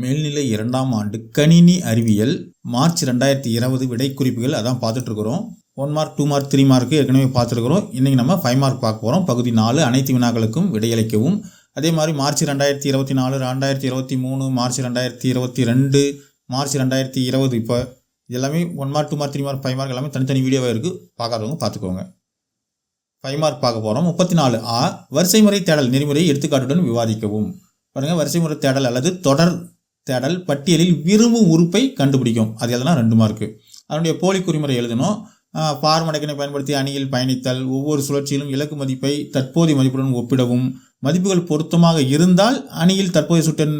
மேல்நிலை இரண்டாம் ஆண்டு கணினி அறிவியல் மார்ச் ரெண்டாயிரத்தி இருபது விடை குறிப்புகள் அதான் பார்த்துட்ருக்குறோம். One mark two mark three mark ஏற்கனவே பார்த்துருக்குறோம் இன்றைக்கி நம்ம ஃபைவ் மார்க் பார்க்க போகிறோம் பகுதி நாலு அனைத்து வினாக்களுக்கும் விடையளிக்கவும். அதே மாதிரி மார்ச் ரெண்டாயிரத்தி இருபத்தி நாலு ரெண்டாயிரத்தி இருபத்தி மூணு மார்ச் ரெண்டாயிரத்தி இருபத்தி ரெண்டு மார்ச் ரெண்டாயிரத்தி இருபது இப்போ இது எல்லாமே one mark two mark three mark five mark எல்லாமே தனித்தனி வீடியோவாக இருக்குது பார்க்காதவங்க பார்த்துக்கோங்க. ஃபைவ் மார்க் பார்க்க போகிறோம் முப்பத்தி நாலு ஆ வரிசைமுறை தேடல் நெறிமுறை எடுத்துக்காட்டுடன் விவாதிக்கவும். பாருங்கள் வரிசைமுறை தேடல் அல்லது தொடர் தேடல் பட்டியலில் விரும்பும் உறுப்பை கண்டுபிடிக்கும். அது எதனா ரெண்டு மார்க்கு அதனுடைய போலி குறிமுறை எழுதணும். பார்மடக்கினை பயன்படுத்தி அணியில் பயணித்தல் ஒவ்வொரு சுழற்சியிலும் இலக்கு மதிப்பை தற்போதைய மதிப்புடன் ஒப்பிடவும். மதிப்புகள் பொருத்தமாக இருந்தால் அணியில் தற்போதைய சுட்டன்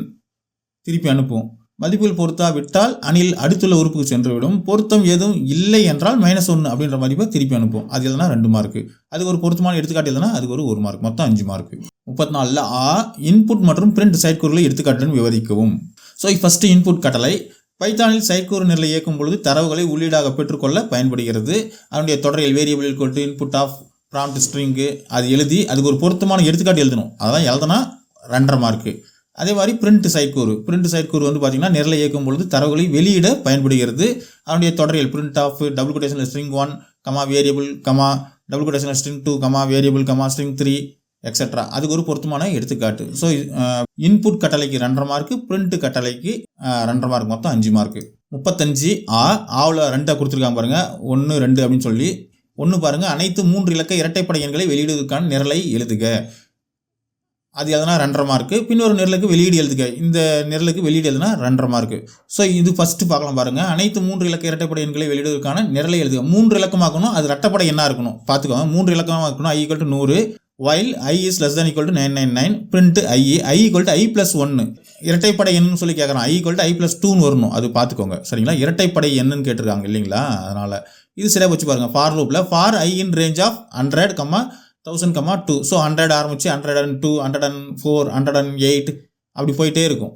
திருப்பி அனுப்பும் மதிப்புகள் பொருத்தா விட்டால் அணியில் அடுத்துள்ள உறுப்புக்கு சென்றுவிடும். பொருத்தம் எதுவும் இல்லை என்றால் மைனஸ் ஒன்று அப்படின்ற மதிப்பை திருப்பி அனுப்பும் அது எதுனா ரெண்டு மார்க்கு அதுக்கு ஒரு பொருத்தமான எடுத்துக்காட்டு எதுனா அதுக்கு ஒரு ஒரு மார்க் மொத்தம் அஞ்சு மார்க் முப்பத்தி நாலில் ஆ இன்புட் மற்றும் பிரிண்ட் சைட்கூறுகளை எடுத்துக்காட்டுடன் விவரிக்கவும். ஸோ ஃபஸ்ட்டு இன்புட் கட்டளை. பைத்தானில் சைட்கூறு நிரலை இயக்கும் பொழுது தரவுகளை உள்ளீடாக பெற்றுக்கொள்ள பயன்படுகிறது. அதனுடைய தொடரியல் வேரியபிள் கொண்டு இன்புட் ஆஃப் ப்ராம்ப்ட் ஸ்ட்ரிங்கு அது எழுதி அதுக்கு ஒரு பொருத்தமான எடுத்துக்காட்டு எழுதணும். அதான் எழுதுனா ரெண்டரை மார்க்கு அதே மாதிரி பிரிண்ட் சைட்கூறு பிரிண்ட் சைட்கூறு வந்து பார்த்திங்கன்னா நிரலை இயக்கும் பொழுது தரவுகளை வெளியிட பயன்படுகிறது. அதனுடைய தொடரியல் print of double quotation string one comma variable comma double quotation string two comma variable comma string three extra அதுக்கு ஒரு பொருத்தமான எடுத்துக்காட்டு. ஸோ இன்புட் கட்டளைக்கு ரெண்டரை மார்க்கு பிரிண்ட் கட்டளைக்கு ரெண்டரை மார்க் மொத்தம் அஞ்சு மார்க்கு முப்பத்தஞ்சு ஆ ஆவில் ரெண்டை கொடுத்துருக்காங்க பாருங்கள் ஒன்று ரெண்டு அப்படின்னு சொல்லி. ஒன்று பாருங்கள் அனைத்து மூன்று இலக்க இரட்டைப்படை எண்களை வெளியிடுவதற்கான நிரலை எழுதுக. அது எதனா ரெண்டரை மார்க்கு பின்னொரு நிரலுக்கு வெளியீடு எழுதுக. இந்த நிரலுக்கு வெளியீடு எழுதுனா ரெண்டரை மார்க்கு ஸோ இது ஃபஸ்ட்டு பார்க்கலாம் பாருங்கள் அனைத்து மூன்று இலக்க இரட்டைப்படை எண்களை வெளியிடுவதற்கான நிரலை எழுதுக. மூன்று இலக்கமாக்கணும் அது இரட்டைப்படை எண்ணாக இருக்கணும். பார்த்துக்கோங்க. மூன்று இலக்கமாக இருக்கணும் ஐ ஈக்குவல் டு நூறு. While I is less than equal to nine nine nine print I I equal to I plus ஒன்று இரட்டைப்படை எண்ணுன்னு சொல்லி கேட்குறோம் I equal to I plus டூன்னு வரணும். அது பார்த்துக்கோங்க. சரிங்களா? இரட்டைப்படை என்னன்னு கேட்டிருக்காங்க இல்லைங்களா? அதனால் இது சரியாக வச்சு பாருங்கள் ஃபார் லூப்பில் for I in range of hundred comma thousand comma two so hundred ஆரம்பிச்சு hundred and two hundred and four hundred and eight அப்படி போயிட்டே இருக்கும்.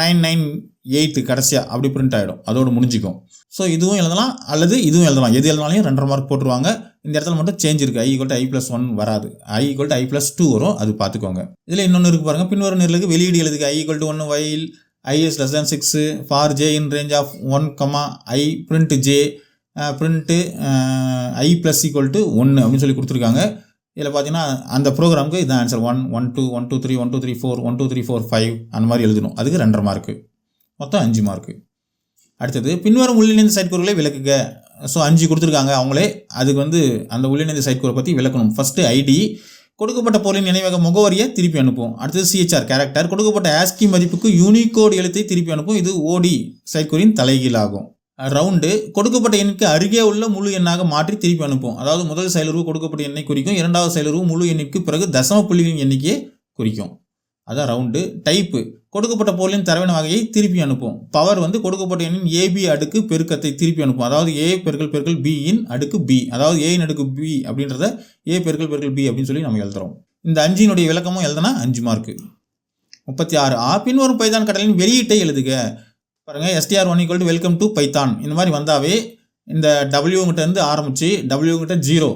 நைன் நைன் எயித்து கடைசியாக அப்படி பிரிண்ட் ஆகிடும் அதோடு முடிஞ்சிக்கும். ஸோ இதுவும் எழுதலாம். அல்லது இதுவும் எழுதலாம். எது எழுதினாலையும் ரெண்டரை மார்க் போட்டுருவாங்க. இந்த இடத்துல மட்டும் சேஞ்ச் இருக்குது I equal I plus one வராது. I equal I plus two வரும். அது பார்த்துக்கோங்க. இதில் இன்னொன்று இருக்கு பாருங்கள் பின்வரும் நிரலுக்கு வெளியீடு எழுதுக்கு I equal to one while I is less than six for J in range of one comma I print J print I plus equal to ஒன்று அப்படின்னு சொல்லி கொடுத்துருக்காங்க. இதில் பார்த்தீங்கன்னா அந்த ப்ரோக்ராமுக்கு இதான் answer one one two one two three one two three four one two three four five அந்த மாதிரி எழுதணும். அதுக்கு ரெண்டரை மார்க்கு மொத்தம் அஞ்சு மார்க்கு அடுத்தது பின்வரும் உள்ளிணைந்த சைட்கூறுகளை விளக்குக. ஸோ அஞ்சு கொடுத்துருக்காங்க அவங்களே. அதுக்கு வந்து அந்த உள்ளிணைந்த சைட்கூரை பற்றி விளக்கணும். ஃபஸ்ட்டு ஐடி கொடுக்கப்பட்ட பொருளின் நினைவக முகவரியை திருப்பி அனுப்பும் அடுத்தது சிஹெச்ஆர் கேரக்டர் கொடுக்கப்பட்ட ஆஸ்கி மதிப்புக்கு யூனிகோடு எழுத்தை திருப்பி அனுப்பும் இது ஓடி சைக்கூரின் தலைகீழாகும். ரவுண்டு கொடுக்கப்பட்ட எண்ணுக்கு அருகே உள்ள முழு எண்ணாக மாற்றி திருப்பி அனுப்பும் அதாவது முதல் செயலுறவு கொடுக்கப்பட்ட எண்ணை குறிக்கும். இரண்டாவது செயலுறவு முழு எண்ணிற்கு பிறகு தசம புள்ளிகளின் எண்ணிக்கையை குறிக்கும். அதான் ரவுண்டு டைப்பு கொடுக்கப்பட்ட பொருளின் தரவின வகையை திருப்பி அனுப்பும். பவர் வந்து கொடுக்கப்பட்ட எண்ணின் ஏபி அடுக்கு பெருக்கத்தை திருப்பி அனுப்பும். அதாவது ஏ பெருக்கல் பெருக்கல் பியின் அடுக்கு பி அதாவது ஏயின் அடுக்கு பி அப்படின்றத ஏ பெருக்கல் பெருக்கல் பி அப்படின்னு சொல்லி நம்ம எழுதுறோம். இந்த அஞ்சினுடைய விளக்கமும் எழுதுனா அஞ்சு மார்க்கு முப்பத்தி ஆறு. ஆ பின்வரும் பைதான் கடலின் வெளியீட்டை எழுதுக. பாருங்கள் STR one equal to welcome to Python இந்த மாதிரி வந்தாவே இந்த டபிள்யூ இருந்து ஆரம்பித்து டபிள்யூங்கிட்ட ஜீரோ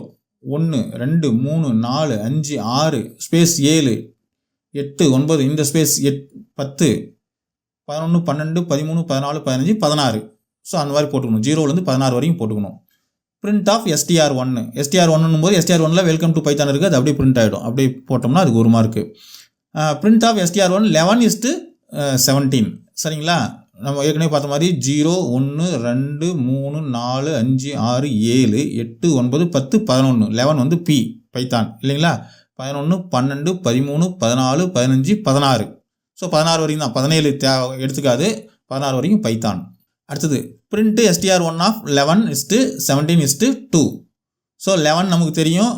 ஒன்று ரெண்டு மூணு நாலு அஞ்சு ஆறு ஸ்பேஸ் ஏழு. எட்டு ஒன்பது இந்த ஸ்பேஸ் எட் பத்து பதினொன்று பன்னெண்டு பதிமூணு பதினாலு பதினஞ்சு பதினாறு. ஸோ அந்த மாதிரி போட்டுக்கணும். ஜீரோலேருந்து பதினாறு வரைக்கும் போட்டுக்கணும். பிரிண்ட் ஆஃப் எஸ்டிஆர் ஒன்று எஸ்டிஆர் ஒன்னும் போது எஸ்டிஆர் ஒன்னில் வெல்கம் டு பைத்தான் இருக்குது அது அப்படியே பிரிண்ட் ஆகிடும் அப்படியே போட்டோம்னா அதுக்கு ஒரு mark print of STR one eleven is to seventeen சரிங்களா? நம்ம ஏற்கனவே பார்த்த மாதிரி ஜீரோ ஒன்று ரெண்டு மூணு நாலு அஞ்சு ஆறு ஏழு எட்டு ஒன்பது பத்து பதினொன்று லெவன் வந்து பி பைத்தான் இல்லைங்களா? பதினொன்று பன்னெண்டு பதிமூணு பதினாலு பதினஞ்சு பதினாறு. ஸோ பதினாறு வரைக்கும் தான். பதினேழு தே எடுத்துக்காது. பதினாறு வரைக்கும் பைத்தான். அடுத்தது print STR one of eleven is to seventeen is to two so eleven நமக்கு தெரியும்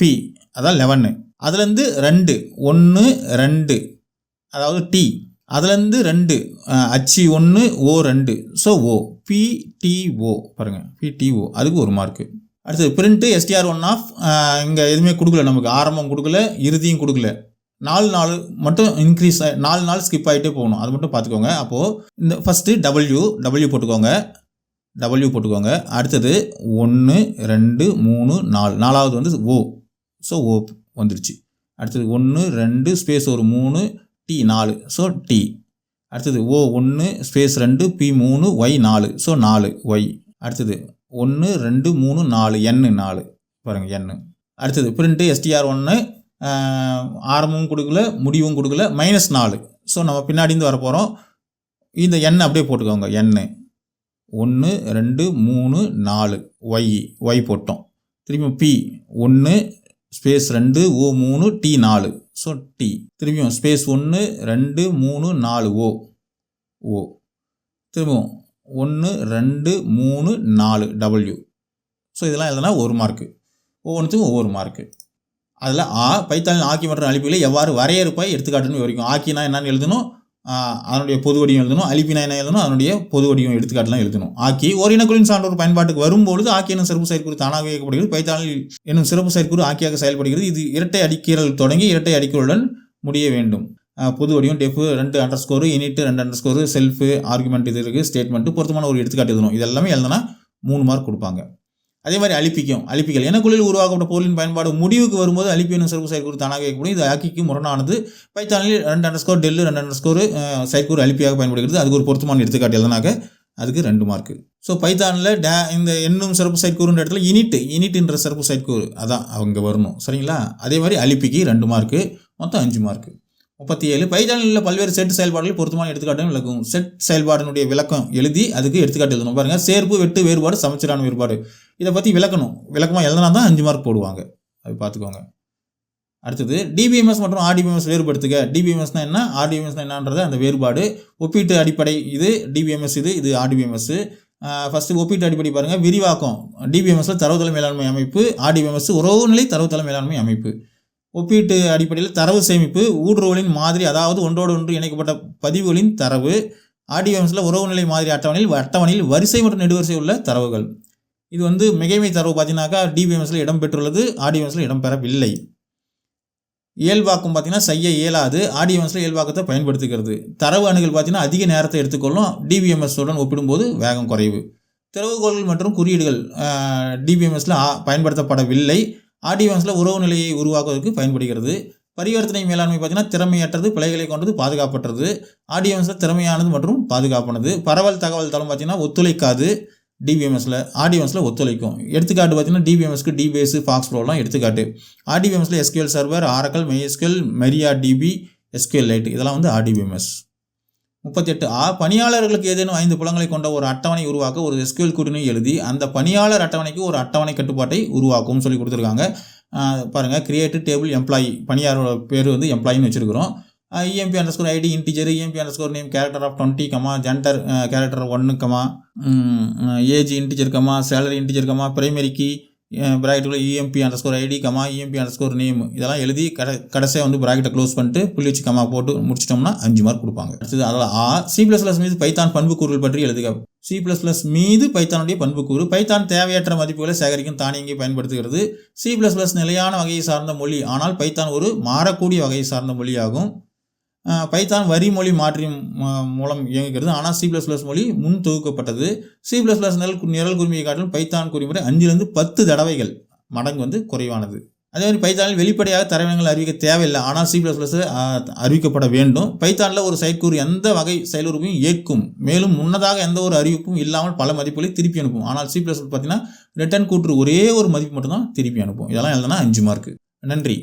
பி அதான் லெவன்னு அதுலேருந்து ரெண்டு ஒன்று ரெண்டு. அதாவது டி அதுலேருந்து ரெண்டு அச்சு ஒன்று ஓ ரெண்டு. ஸோ ஓ பிடிஓ பாருங்கள் பிடிஓ அதுக்கு ஒரு மார்க்கு அடுத்தது பிரிண்ட்டு எஸ்டிஆர் ஒன் ஆஃப் இங்கே எதுவுமே கொடுக்கல நமக்கு. ஆரம்பம் கொடுக்கல இறுதியும் கொடுக்கல. நாலு நாள் மட்டும் இன்க்ரீஸ் நாலு நாள் ஸ்கிப் ஆகிட்டே போகணும். அது மட்டும் பார்த்துக்கோங்க அப்போது இந்த ஃபஸ்ட்டு டபிள்யூ டபிள்யூ போட்டுக்கோங்க. டபிள்யூ போட்டுக்கோங்க. அடுத்தது ஒன்று ரெண்டு மூணு நாலு. நாலாவது வந்து ஓ ஸோ ஓ வந்துருச்சு. அடுத்தது ஒன்று ரெண்டு ஸ்பேஸ் ஒரு மூணு டி நாலு. ஸோ டி அடுத்தது ஓ ஒன்று ஸ்பேஸ் ரெண்டு பி மூணு ஒய் நாலு. ஸோ நாலு ஒய் அடுத்தது ஒன்று ரெண்டு மூணு நாலு எண்ணு நாலு. பாருங்கள் எண்ணு அடுத்தது பிரிண்ட்டு எஸ்டிஆர் ஒன்று ஆரம்பமும் கொடுக்கல முடிவும் கொடுக்கல மைனஸ் நாலு. ஸோ நம்ம பின்னாடி இருந்து வர போகிறோம் இந்த எண்ணை அப்படியே போட்டுக்கோங்க எண்ணு ஒன்று ரெண்டு மூணு நாலு. ஒய் ஒய் போட்டோம். திரும்பியும் பி ஒன்று ஸ்பேஸ் ரெண்டு ஓ மூணு டி நாலு. ஸோ டி திரும்பியும் ஸ்பேஸ் ஒன்று ரெண்டு மூணு நாலு ஓ ஓ திரும்பவும் ஒன்று ரெண்டு மூணு நாலு டபுள்யூ ஸோ இதெல்லாம் எழுதுனா ஒரு மார்க்கு ஒவ்வொன்றுத்துக்கும் ஒவ்வொரு மார்க்கு அதில் ஆ பைத்தாளின் ஆக்கி மற்றும் அழிப்புகளை எவ்வாறு வரையறுப்பாய்? எடுத்துக்காட்டுன்னு வரைக்கும் ஆக்கினா என்னன்னு எழுதணும்? அதனுடைய பொது வடிவம் எழுதணும். அழிப்பினா என்ன எழுதணும்? அதனுடைய பொது வடிவம் எடுத்துக்காட்டுலாம் எழுதணும். ஆக்கி ஒரு இனக்குழுவின் சான்றோர் பயன்பாட்டுக்கு வரும்பொழுது ஆக்கி எனும் சிறப்பு செயற்குறி தானாக இயக்கப்படுகிறது. பைத்தாளில் என்னும் சிறப்பு செயற்குறி ஆக்கியாக செயல்படுகிறது. இது இரட்டை அடிக்கீரல் தொடங்கி இரட்டை அடிக்கீரலுடன் முடிய வேண்டும். பொது வடிவம் டெஃப் ரெண்டு அண்டர் ஸ்கோரு இனிட்டு ரெண்டு அண்டர் ஸ்கோரு செல்ஃபு ஆர்குமெண்ட் இது இருக்குது ஸ்டேட்மெண்ட்டு பொருத்தமான ஒரு எடுத்துக்காட்டு எழுதணும் இது எல்லாமே எழுதுனா மூணு மார்க் கொடுப்பாங்க. அதே மாதிரி அழிப்பிக்கும் அழிப்பிகள் எனக்குள்ளில் உருவாக்கப்பட்ட பொருளின் பயன்பாடு? முடிவுக்கு வரும்போது அழிப்பினும் சிறப்பு செயற்குறி தானாக இயக்கப்படும் இது ஆக்கிக்கு முரணானது. பைத்தானில் ரெண்டு அண்டர் ஸ்கோர் டெல்லு ரெண்டு அண்டர் ஸ்கோர் செயற்கூறு அழிப்பியாக பயன்படுகிறது. அதுக்கு ஒரு பொருத்தமான எடுத்துக்காட்டு எழுதினாக்க அதுக்கு ரெண்டு மார்க்கு ஸோ பைத்தானில் டே இந்த என்னும் சிறப்பு சைட்கூறுன்ற இடத்துல இனிட்டு இனிட்டுன்ற சிறப்பு சைட்கூறு அதான் அவங்க வரணும். சரிங்களா? அதே மாதிரி அழிப்பிக்கு ரெண்டு மார்க்கு மொத்தம் அஞ்சு மார்க்கு முப்பத்தி ஏழு. பைஜானில் பல்வேறு செட் செயல்பாடுகள் பொருத்தமான எடுத்துக்காட்டும் விளக்கும். செட் செயல்பாடினுடைய விளக்கம் எழுதி அதுக்கு எடுத்துக்காட்டு எழுதணும். பாருங்கள் சேர்ப்பு வெட்டு வேறுபாடு சமச்சீரான வேறுபாடு. இதை பற்றி விளக்கணும். விளக்கமாக எழுதினா தான் அஞ்சு மார்க் போடுவாங்க. அது பார்த்துக்கோங்க. அடுத்தது டிபிஎம்எஸ் மற்றும் ஆர்டிபிஎம்எஸ் வேறுபடுத்துக. டிபிஎம்எஸ்னா என்ன? ஆர்டிபிஎம்எஸ்னா என்னன்றது அந்த வேறுபாடு. ஒப்பீட்டு அடிப்படை இது டிபிஎம்எஸ் இது இது ஆர்டிபிஎம்எஸ் ஃபஸ்ட்டு ஒப்பீட்டு அடிப்படை பாருங்கள் விரிவாக்கம். டிபிஎம்எஸில் தரவுத்தள மேலாண்மை அமைப்பு ஆர்டிபிஎம்எஸ் உறவுநிலை தரவுத்தள மேலாண்மை அமைப்பு. ஒப்பீட்டு அடிப்படையில் தரவு சேமிப்பு ஊடுருவலின் மாதிரி அதாவது ஒன்றோடு ஒன்று இணைக்கப்பட்ட பதிவுகளின் தரவு ஆர்டிபிஎம்எஸ்ல உறவுநிலை மாதிரி அட்டவணையில் அட்டவணையில் வரிசை மற்றும் நெடுவரிசை உள்ள தரவுகள். இது வந்து மிகைமை தரவு பார்த்தீங்கன்னாக்கா டிபிஎம்எஸில் இடம்பெற்றுள்ளது ஆர்டிபிஎம்எஸ்ல இடம்பெறவில்லை இயல்பாக்கம் பார்த்தீங்கன்னா செய்ய இயலாது ஆடிஎம்எஸ்ல இயல்பாக்கத்தை பயன்படுத்துகிறது தரவு அணுகல் பார்த்தீங்கன்னா அதிக நேரத்தை எடுத்துக்கொள்ளும் டிபிஎம்எஸ்டன் ஒப்பிடும்போது வேகம் குறைவு. திறவுகோள்கள் மற்றும் குறியீடுகள் டிபிஎம்எஸில் பயன்படுத்தப்படவில்லை. ஆடியோன்ஸில் உறவு நிலையை உருவாக்குவதற்கு பயன்படுகிறது. பரிவர்த்தனை மேலாண்மை பார்த்தீங்கன்னா திறமையற்றது பிழைகளை கொண்டது பாதுகாப்பற்றது. ஆடியோன்ஸில் திறமையானது மற்றும் பாதுகாப்பானது. பரவல் தகவல் தளம் பார்த்தீங்கன்னா ஒத்துழைக்காது. டிபிஎம்எஸில் ஆர்டிஎம்எஸ்ல ஒத்துழைக்கும். எடுத்துக்காட்டு பார்த்தீங்கன்னா டிபிஎம்எஸ்க்கு டிபிஎஸ் ஃபாக்ஸ் ப்ரோலாம் எடுத்துக்காட்டு. ஆடிபிஎம்எஸில் SQL server Oracle MySQL MariaDB SQLite இதெல்லாம் வந்து ஆடிபிஎம்எஸ் முப்பத்தெட்டு ஆ பணியாளர்களுக்கு ஏதேனும் ஐந்து புலங்களை கொண்ட ஒரு அட்டவணை உருவாக்க ஒரு எஸ்கியூஎல் கூட்டினை எழுதி அந்த பணியாளர் அட்டவணைக்கு ஒரு அட்டவணை கட்டுப்பாட்டை உருவாக்கும் சொல்லி கொடுத்துருக்காங்க. பாருங்கள் பாருங்க டேபிள் எம்ப்ளாயி பணியாரோட பேர் வந்து எம்ப்ளாயின்னு வச்சுருக்கிறோம். Emp underscore ID integer emp underscore name character of twenty comma gender character ஒன்று comma age integer comma salary integer comma primary key ப்ராக்கெட்டுக்குள்ள emp underscore ID comma emp underscore name இதெல்லாம் எழுதி கடை கடைசியாக வந்து ப்ராக்கெட்டை க்ளோஸ் பண்ணிட்டு புள்ளி வச்சு கமா போட்டு முடிச்சிட்டோம்னா அஞ்சு மார்க் கொடுப்பாங்க. அடுத்தது அதில் ஆ சி ப்ளஸ் ப்ளஸ் மீது பைத்தான் பண்புக்கூறுகள் பற்றி எழுதுக. சி ப்ளஸ் ப்ளஸ் மீது பைத்தானுடைய பண்புக்கூறு பைத்தான் தேவையற்ற மதிப்புகளை சேகரிக்கும் தானியங்கி பயன்படுத்துகிறது. சி ப்ளஸ் ப்ளஸ் நிலையான வகையை சார்ந்த மொழி ஆனால் பைத்தான் ஒரு மாறக்கூடிய வகையை சார்ந்த மொழியாகும். பைத்தான் வரி மொழி மாற்றி மூலம் இயங்குகிறது. ஆனால் சி ப்ளஸ் ப்ளஸ் மொழி முன் தொகுக்கப்பட்டது. சி ப்ளஸ் ப்ளஸ் நிரல் நிரல் குறிமையை காட்டிலும் பைத்தான் குறிமுறை அஞ்சிலிருந்து பத்து தடவைகள் மடங்கு வந்து குறைவானது. அதே மாதிரி பைத்தானில் வெளிப்படையாக தரவினங்கள் அறிவிக்க தேவையில்லை. ஆனால் சி ப்ளஸ் ப்ளஸ் அறிவிக்கப்பட வேண்டும். பைத்தானில் ஒரு செயற்கூறு எந்த வகை செயலுறுப்பையும் ஏற்கும். மேலும் முன்னதாக எந்த ஒரு அறிவிப்பும் இல்லாமல் பல மதிப்புகளை திருப்பி அனுப்பும். ஆனால் சி ப்ளஸ் பார்த்தீங்கன்னா ரிட்டர்ன் கூற்று ஒரே ஒரு மதிப்பு மட்டும்தான் திருப்பி அனுப்பும். இதெல்லாம் எழுதுனா அஞ்சு மார்க்கு நன்றி.